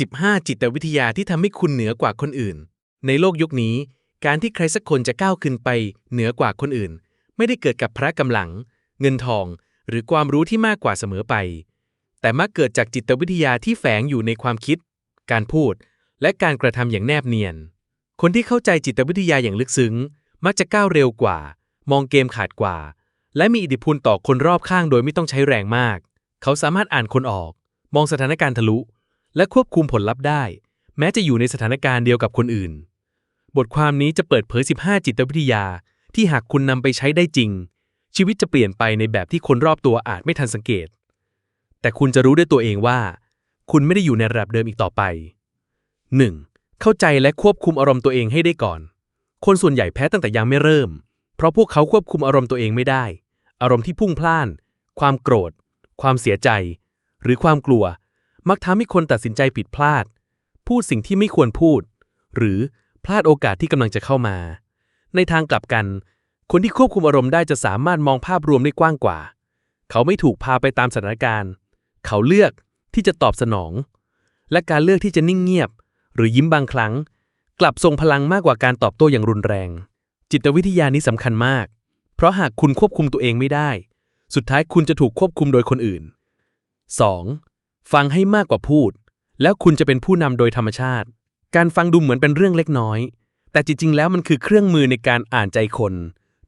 15 จิตวิทยาที่ทำให้คุณเหนือกว่าคนอื่น ในโลกยุคนี้ การที่ใครสักคนจะก้าวขึ้นไปเหนือกว่าคนอื่น ไม่ได้เกิดกับพระกำลัง เงินทอง หรือความรู้ที่มากกว่าเสมอไป แต่มักเกิดจากจิตวิทยาที่แฝงอยู่ในความคิด การพูด และการกระทำอย่างแนบเนียน คนที่เข้าใจจิตวิทยาอย่างลึกซึ้ง มักจะก้าวเร็วกว่า มองเกมขาดกว่า และมีอิทธิพลต่อคนรอบข้างโดยไม่ต้องใช้แรงมาก เขาสามารถอ่านคนออก มองสถานการณ์ทะลุ และควบคุมผลลัพธ์ได้ แม้จะอยู่ในสถานการณ์เดียวกับคนอื่น บทความนี้จะเปิดเผย 15 จิตวิทยา ที่หากคุณนำไปใช้ได้จริง ชีวิตจะเปลี่ยนไปในแบบที่คนรอบตัวอาจไม่ทันสังเกต แต่คุณจะรู้ด้วยตัวเองว่า คุณไม่ได้อยู่ในระดับเดิมอีกต่อไป 1. เข้าใจและควบคุมอารมณ์ตัวเองให้ได้ก่อน คนส่วนใหญ่แพ้ตั้งแต่ยังไม่เริ่ม เพราะพวกเขาควบคุมอารมณ์ตัวเองไม่ได้ อารมณ์ที่พุ่งพล่าน ความโกรธ ความเสียใจ หรือความกลัว มักทำให้คนตัดสินใจผิดพลาด พูดสิ่งที่ไม่ควรพูด หรือพลาดโอกาสที่กำลังจะเข้ามา ในทางกลับกัน คนที่ควบคุมอารมณ์ได้จะสามารถมองภาพรวมได้กว้างกว่า เขาไม่ถูกพาไปตามสถานการณ์ เขาเลือกที่จะตอบสนอง และการเลือกที่จะนิ่งเงียบ หรือยิ้มบางครั้ง กลับทรงพลังมากกว่าการตอบโต้อย่างรุนแรง จิตวิทยานี้สำคัญมาก เพราะหากคุณควบคุมตัวเองไม่ได้ สุดท้ายคุณจะถูกควบคุมโดยคนอื่น 2. ฟังให้มากกว่าพูด แล้วคุณจะเป็นผู้นำโดยธรรมชาติ การฟังดูเหมือนเป็นเรื่องเล็กน้อย แต่จริงๆ แล้วมันคือเครื่องมือในการอ่านใจคน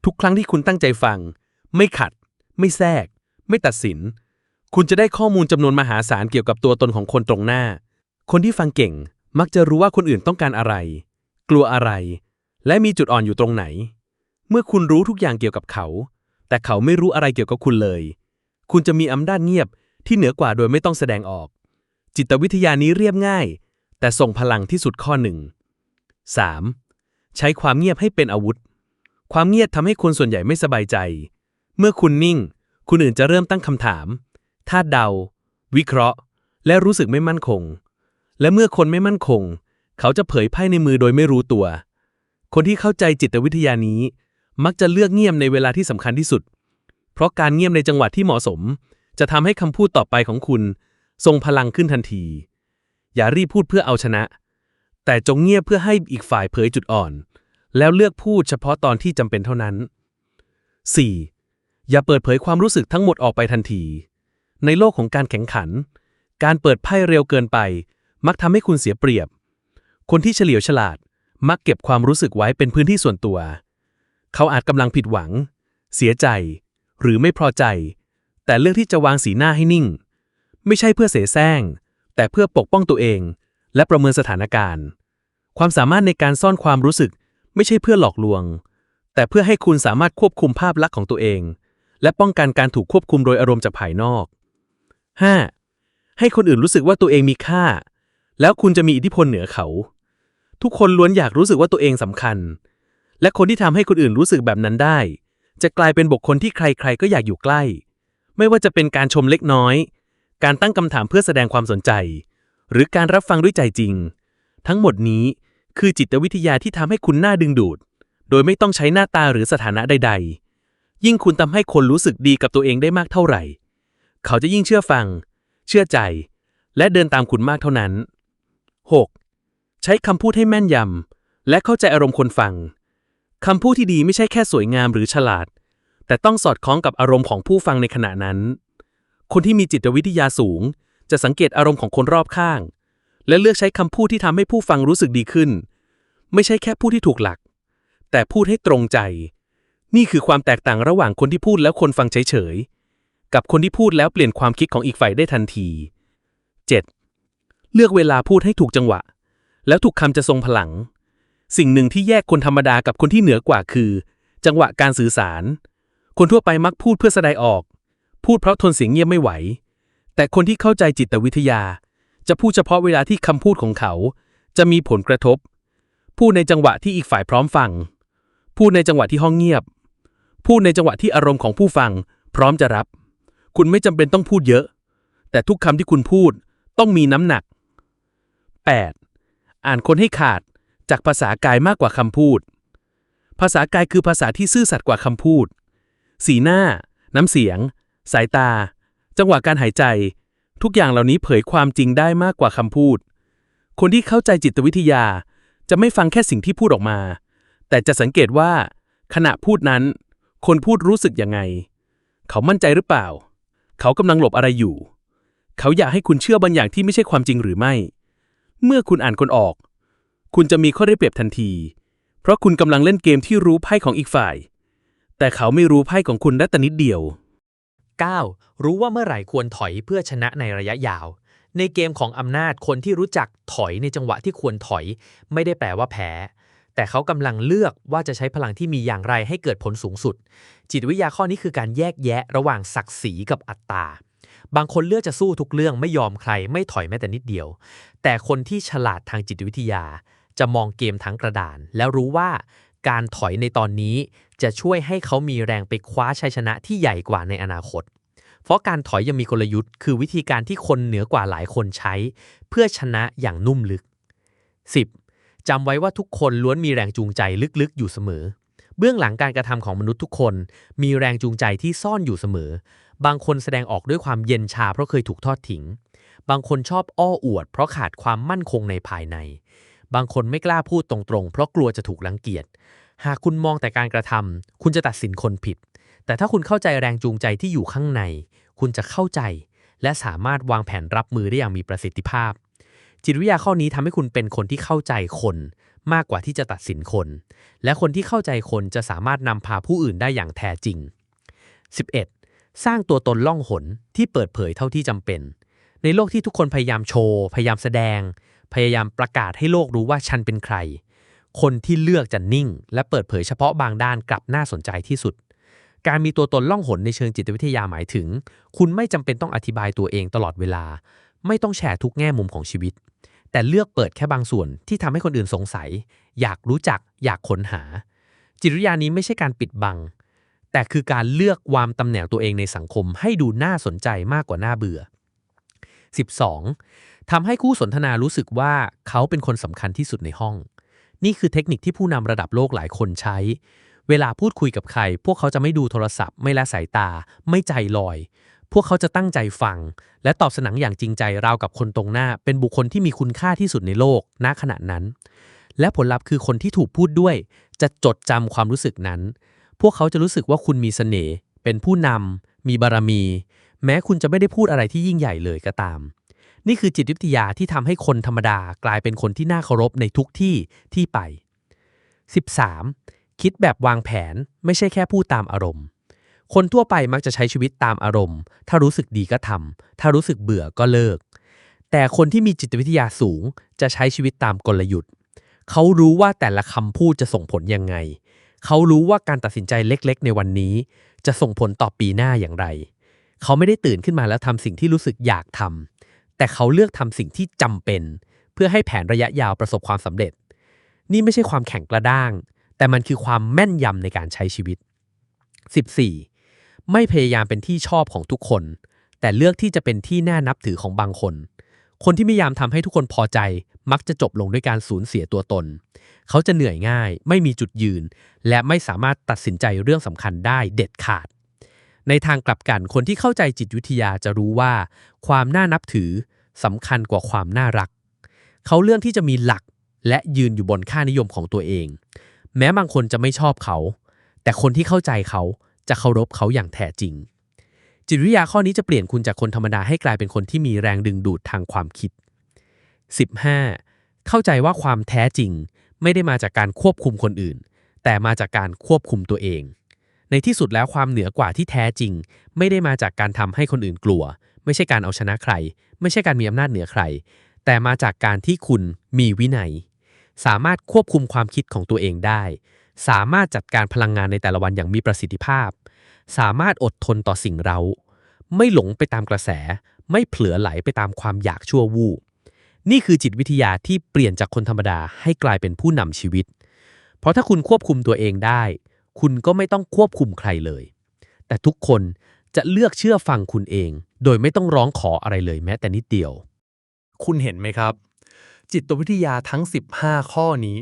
ทุกครั้งที่คุณตั้งใจฟัง ไม่ขัด ไม่แทรก ไม่ตัดสิน คุณจะได้ข้อมูลจำนวนมหาศาลเกี่ยวกับตัวตนของคนตรงหน้า คนที่ฟังเก่งมักจะรู้ว่าคนอื่นต้องการอะไร กลัวอะไร และมีจุดอ่อนอยู่ตรงไหน เมื่อคุณรู้ทุกอย่างเกี่ยวกับเขา แต่เขาไม่รู้อะไรเกี่ยวกับคุณเลย คุณจะมีอำนาจเงียบ ที่เหนือกว่าโดยไม่ต้องแสดงออก จิตวิทยานี้เรียบง่าย แต่ส่งพลังที่สุดข้อหนึ่ง 3. ใช้ความเงียบให้เป็นอาวุธ ความเงียบทำให้คนส่วนใหญ่ไม่สบายใจ เมื่อคุณนิ่ง คุณอื่นจะเริ่มตั้งคำถามคาดเดา วิเคราะห์ และรู้สึกไม่มั่นคง และเมื่อคนไม่มั่นคง เขาจะเผยไพ่ในมือโดยไม่รู้ตัว คนที่เข้าใจจิตวิทยานี้ มักจะเลือกเงียบในเวลาที่สำคัญที่สุด เพราะการเงียบในจังหวะที่เหมาะสม จะทำให้คำพูดต่อไปของคุณ ทรงพลังขึ้นทันที อย่ารีบพูดเพื่อเอาชนะ แต่จงเงียบเพื่อให้อีกฝ่ายเผยจุดอ่อน แล้วเลือกพูดเฉพาะตอนที่จำเป็นเท่านั้น 4. อย่าเปิดเผยความรู้สึกทั้งหมดออกไปทันที ในโลกของการแข่งขัน การเปิดไพ่เร็วเกินไป มักทำให้คุณเสียเปรียบ คนที่เฉลียวฉลาดมักเก็บความรู้สึกไว้เป็นพื้นที่ส่วนตัว เขาอาจกำลังผิดหวัง เสียใจ หรือไม่พอใจ แต่เลือกที่จะวางสีหน้าให้นิ่ง ไม่ใช่เพื่อเสแสร้ง แต่เพื่อปกป้องตัวเอง และประเมินสถานการณ์ ความสามารถในการซ่อนความรู้สึก ไม่ใช่เพื่อหลอกลวง แต่เพื่อให้คุณสามารถควบคุมภาพลักษณ์ของตัวเอง และป้องกันการถูกควบคุมโดยอารมณ์จากภายนอก 5. ให้คนอื่นรู้สึกว่าตัวเองมีค่า แล้วคุณจะมีอิทธิพลเหนือเขา ทุกคนล้วนอยากรู้สึกว่าตัวเองสำคัญ และคนที่ทำให้คนอื่นรู้สึกแบบนั้นได้ จะกลายเป็นบุคคลที่ใครๆก็อยากอยู่ใกล้ ไม่ว่าจะเป็นการชมเล็กน้อย การตั้งคำถามเพื่อแสดงความสนใจ หรือการรับฟังด้วยใจจริง ทั้งหมดนี้คือจิตวิทยาที่ทำให้คุณน่าดึงดูด โดยไม่ต้องใช้หน้าตาหรือสถานะใด ๆ ยิ่งคุณทำให้คนรู้สึกดีกับตัวเองได้มากเท่าไหร่ เขาจะยิ่งเชื่อฟัง เชื่อใจ และเดินตามคุณมากเท่านั้น 6. ใช้คำพูดให้แม่นยำและเข้าใจอารมณ์คนฟังคำพูดที่ดีไม่ใช่แค่สวยงามหรือฉลาด แต่ต้องสอดคล้องกับอารมณ์ของผู้ฟังในขณะนั้น คนที่มีจิตวิทยาสูง จะสังเกตอารมณ์ของคนรอบข้าง และเลือกใช้คำพูดที่ทำให้ผู้ฟังรู้สึกดีขึ้น ไม่ใช่แค่พูดที่ถูกหลัก แต่พูดให้ตรงใจ นี่คือความแตกต่างระหว่างคนที่พูดแล้วคนฟังเฉยๆ กับคนที่พูดแล้วเปลี่ยนความคิดของอีกฝ่ายได้ทันที 7. เลือกเวลาพูดให้ถูกจังหวะ แล้วถูกคำจะทรงพลัง สิ่งหนึ่งที่แยกคนธรรมดากับคนที่เหนือกว่าคือ จังหวะการสื่อสาร คนทั่วไปมักพูดเพื่อแสดงออก พูดเพราะทนเสียงเงียบไม่ไหว แต่คนที่เข้าใจจิตวิทยา จะพูดเฉพาะเวลาที่คำพูดของเขา จะมีผลกระทบ พูดในจังหวะที่อีกฝ่ายพร้อมฟัง พูดในจังหวะที่ห้องเงียบ พูดในจังหวะที่อารมณ์ของผู้ฟัง พร้อมจะรับ คุณไม่จำเป็นต้องพูดเยอะ แต่ทุกคำที่คุณพูดต้องมีน้ำหนัก 8. อ่านคนให้ขาดจากภาษากายมากกว่าคำพูด ภาษากายคือภาษาที่ซื่อสัตย์กว่าคำพูด สีหน้า น้ำเสียง สายตา จังหวะการหายใจ ทุกอย่างเหล่านี้เผยความจริงได้มากกว่าคำพูด คนที่เข้าใจจิตวิทยา จะไม่ฟังแค่สิ่งที่พูดออกมา แต่จะสังเกตว่า ขณะพูดนั้น คนพูดรู้สึกยังไง เขามั่นใจหรือเปล่า เขากำลังหลบอะไรอยู่ เขาอยากให้คุณเชื่อบางอย่างที่ไม่ใช่ความจริงหรือไม่ เมื่อคุณอ่านคนออก คุณจะมีข้อได้เปรียบทันที เพราะคุณกำลังเล่นเกมที่รู้ไพ่ของอีกฝ่าย แต่เขาไม่รู้ไพ่ของคุณแม้แต่นิดเดียว 9. รู้ว่าเมื่อไหร่ควรถอยเพื่อชนะในระยะยาว ในเกมของอำนาจคนที่รู้จักถอยในจังหวะที่ควรถอย ไม่ได้แปลว่าแพ้ แต่เขากำลังเลือกว่าจะใช้พลังที่มีอย่างไรให้เกิดผลสูงสุด จิตวิทยาข้อนี้คือการแยกแยะระหว่างศักดิ์ศรีกับอัตตา บางคนเลือกจะสู้ทุกเรื่องไม่ยอมใครไม่ถอยแม้แต่นิดเดียว แต่คนที่ฉลาดทางจิตวิทยา จะมองเกมทั้งกระดาน แล้วรู้ว่า การถอยในตอนนี้จะช่วยให้เขามีแรงไปคว้าชัยชนะที่ใหญ่กว่าในอนาคต เพราะการถอยยังมีกลยุทธ์ คือวิธีการที่คนเหนือกว่าหลายคนใช้ เพื่อชนะอย่างนุ่มลึก 10. จำไว้ว่าทุกคนล้วนมีแรงจูงใจลึกๆ อยู่เสมอ เบื้องหลังการกระทำของมนุษย์ทุกคน มีแรงจูงใจที่ซ่อนอยู่เสมอ บางคนแสดงออกด้วยความเย็นชาเพราะเคยถูกทอดทิ้ง บางคนชอบอ้ออวด เพราะขาดความมั่นคงในภายใน บางคนไม่กล้าพูดตรงๆ เพราะกลัวจะถูกรังเกียจ หากคุณมองแต่การกระทำคุณจะตัดสินคนผิด แต่ถ้าคุณเข้าใจแรงจูงใจที่อยู่ข้างใน คุณจะเข้าใจ และสามารถวางแผนรับมือได้อย่างมีประสิทธิภาพ จิตวิทยาข้อนี้ทำให้คุณเป็นคนที่เข้าใจคน มากกว่าที่จะตัดสินคน และคนที่เข้าใจคนจะสามารถนำพาผู้อื่นได้อย่างแท้จริง 11. สร้างตัวตนล่องหนที่เปิดเผยเท่าที่จำเป็น ในโลกที่ทุกคนพยายามโชว์ พยายามแสดง พยายามประกาศให้โลกรู้ว่าฉันเป็นใคร คนที่เลือกจะนิ่ง และเปิดเผยเฉพาะบางด้านกลับน่าสนใจที่สุด การมีตัวตนล่องหนในเชิงจิตวิทยาหมายถึง คุณไม่จำเป็นต้องอธิบายตัวเองตลอดเวลา ไม่ต้องแชร์ทุกแง่มุมของชีวิต แต่เลือกเปิดแค่บางส่วนที่ทำให้คนอื่นสงสัย อยากรู้จัก อยากค้นหา จิตวิทยานี้ไม่ใช่การปิดบัง แต่คือการเลือกวางตำแหน่งตัวเองในสังคมให้ดูน่าสนใจมากกว่าน่าเบื่อ 12. ทำให้คู่สนทนารู้สึกว่าเขาเป็นคนสำคัญที่สุดในห้อง นี่คือเทคนิคที่ผู้นำระดับโลกหลายคนใช้ เวลาพูดคุยกับใคร พวกเขาจะไม่ดูโทรศัพท์ ไม่ละสายตา ไม่ใจลอย พวกเขาจะตั้งใจฟัง และตอบสนองอย่างจริงใจราวกับคนตรงหน้า เป็นบุคคลที่มีคุณค่าที่สุดในโลกณขณะนั้น และผลลัพธ์คือคนที่ถูกพูดด้วย จะจดจำความรู้สึกนั้น พวกเขาจะรู้สึกว่าคุณมีเสน่ห์เป็นผู้นำมีบารมี แม้คุณจะไม่ได้พูดอะไรที่ยิ่งใหญ่เลยก็ตาม นี่คือจิตวิทยาที่ทำให้คนธรรมดากลายเป็นคนที่น่าเคารพในทุกที่ที่ไป 13. คิดแบบวางแผนไม่ใช่แค่พูดตามอารมณ์ คนทั่วไปมักจะใช้ชีวิตตามอารมณ์ ถ้ารู้สึกดีก็ทำถ้ารู้สึกเบื่อก็เลิก แต่คนที่มีจิตวิทยาสูงจะใช้ชีวิตตามกลยุทธ์ เขารู้ว่าแต่ละคำพูดจะส่งผลยังไง เขารู้ว่าการตัดสินใจเล็ก ๆ ในวันนี้ จะส่งผลต่อปีหน้าอย่างไร เขาไม่ได้ตื่นขึ้นมาแล้วทำสิ่งที่รู้สึกอยากทำแต่เขาเลือกทำสิ่งที่จำเป็น เพื่อให้แผนระยะยาวประสบความสำเร็จ นี่ไม่ใช่ความแข็งกระด้าง แต่มันคือความแม่นยำในการใช้ชีวิต 14. ไม่พยายามเป็นที่ชอบของทุกคน แต่เลือกที่จะเป็นที่น่านับถือของบางคน คนที่พยายามทำให้ทุกคนพอใจ มักจะจบลงด้วยการสูญเสียตัวตน เขาจะเหนื่อยง่าย ไม่มีจุดยืน และไม่สามารถตัดสินใจเรื่องสำคัญได้เด็ดขาด ในทางกลับกันคนที่เข้าใจจิตวิทยาจะรู้ว่า ความน่านับถือสำคัญกว่าความน่ารัก เขาเลือกที่จะมีหลักและยืนอยู่บนค่านิยมของตัวเอง แม้บางคนจะไม่ชอบเขา แต่คนที่เข้าใจเขาจะเคารพเขาอย่างแท้จริง จิตวิทยาข้อนี้จะเปลี่ยนคุณจากคนธรรมดาให้กลายเป็นคนที่มีแรงดึงดูดทางความคิด 15. เข้าใจว่าความแท้จริงไม่ได้มาจากการควบคุมคนอื่น แต่มาจากการควบคุมตัวเอง ในที่สุดแล้วความเหนือกว่าที่แท้จริง ไม่ได้มาจากการทำให้คนอื่นกลัว ไม่ใช่การเอาชนะใคร ไม่ใช่การมีอำนาจเหนือใคร แต่มาจากการที่คุณมีวินัย สามารถควบคุมความคิดของตัวเองได้ สามารถจัดการพลังงานในแต่ละวันอย่างมีประสิทธิภาพ สามารถอดทนต่อสิ่งเรา ไม่หลงไปตามกระแส ไม่เผลอไหลไปตามความอยากชั่ววูบนี่คือจิตวิทยาที่เปลี่ยนจากคนธรรมดาให้กลายเป็นผู้นำชีวิต เพราะถ้าคุณควบคุมตัวเองได้ คุณก็ไม่ต้องควบคุมใครเลย แต่ทุกคนจะเลือกเชื่อฟังคุณเอง โดยไม่ต้องร้องขออะไรเลยแม้แต่นิดเดียว คุณเห็นไหมครับ จิตวิทยาทั้ง 15 ข้อนี้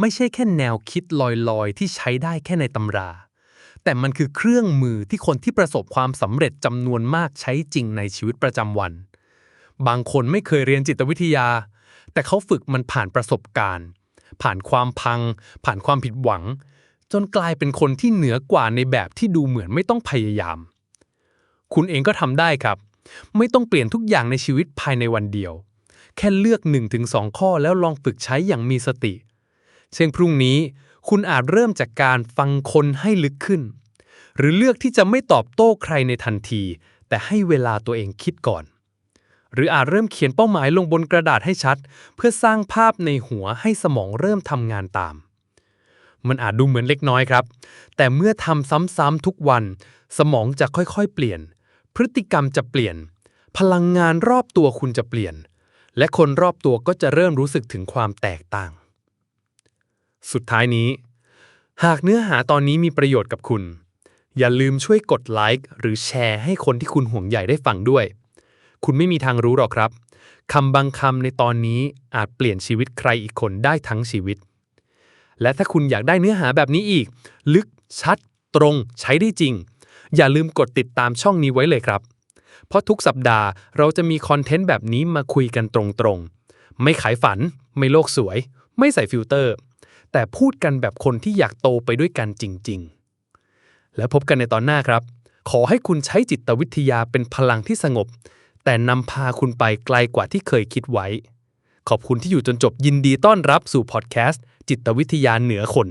ไม่ใช่แค่แนวคิดลอยๆ ที่ใช้ได้แค่ในตำรา แต่มันคือเครื่องมือที่คนที่ประสบความสำเร็จจำนวนมากใช้จริงในชีวิตประจำวัน บางคนไม่เคยเรียนจิตวิทยา แต่เขาฝึกมันผ่านประสบการณ์ ผ่านความพัง ผ่านความผิดหวัง จนกลายเป็นคนที่เหนือกว่าในแบบที่ดูเหมือนไม่ต้องพยายาม คุณเองก็ทำได้ครับ ไม่ต้องเปลี่ยนทุกอย่างในชีวิตภายในวันเดียว แค่เลือก 1-2 ข้อแล้วลองฝึกใช้อย่างมีสติ เช่นพรุ่งนี้ คุณอาจเริ่มจากการฟังคนให้ลึกขึ้น หรือเลือกที่จะไม่ตอบโต้ใครในทันที แต่ให้เวลาตัวเองคิดก่อน หรืออาจเริ่มเขียนเป้าหมายลงบนกระดาษให้ชัด เพื่อสร้างภาพในหัวให้สมองเริ่มทำงานตาม มันอาจดูเหมือนเล็กน้อยครับ แต่เมื่อทำซ้ำๆทุกวัน สมองจะค่อยๆ เปลี่ยน พฤติกรรมจะเปลี่ยน พลังงานรอบตัวคุณจะเปลี่ยน และคนรอบตัวก็จะเริ่มรู้สึกถึงความแตกต่าง สุดท้ายนี้ หากเนื้อหาตอนนี้มีประโยชน์กับคุณ อย่าลืมช่วยกดไลค์หรือแชร์ให้คนที่คุณห่วงใยได้ฟังด้วย คุณไม่มีทางรู้หรอกครับคำบางคำในตอนนี้อาจเปลี่ยนชีวิตใครอีกคนได้ทั้งชีวิต และถ้าคุณอยากได้เนื้อหาแบบนี้อีก ลึกชัด ตรงใช้ได้จริง อย่าลืมกดติดตามช่องนี้ไว้เลยครับ เพราะทุกสัปดาห์เราจะมีคอนเทนต์แบบนี้มาคุยกันตรงๆ ไม่ขายฝัน ไม่โลกสวย ไม่ใส่ฟิลเตอร์ แต่พูดกันแบบคนที่อยากโตไปด้วยกันจริง ๆ แล้วพบกันในตอนหน้าครับ ขอให้คุณใช้จิตวิทยาเป็นพลังที่สงบ แต่นำพาคุณไปไกลกว่าที่เคยคิดไว้ ขอบคุณที่อยู่จนจบยินดีต้อนรับสู่พอดแคสต์จิตวิทยาเหนือคน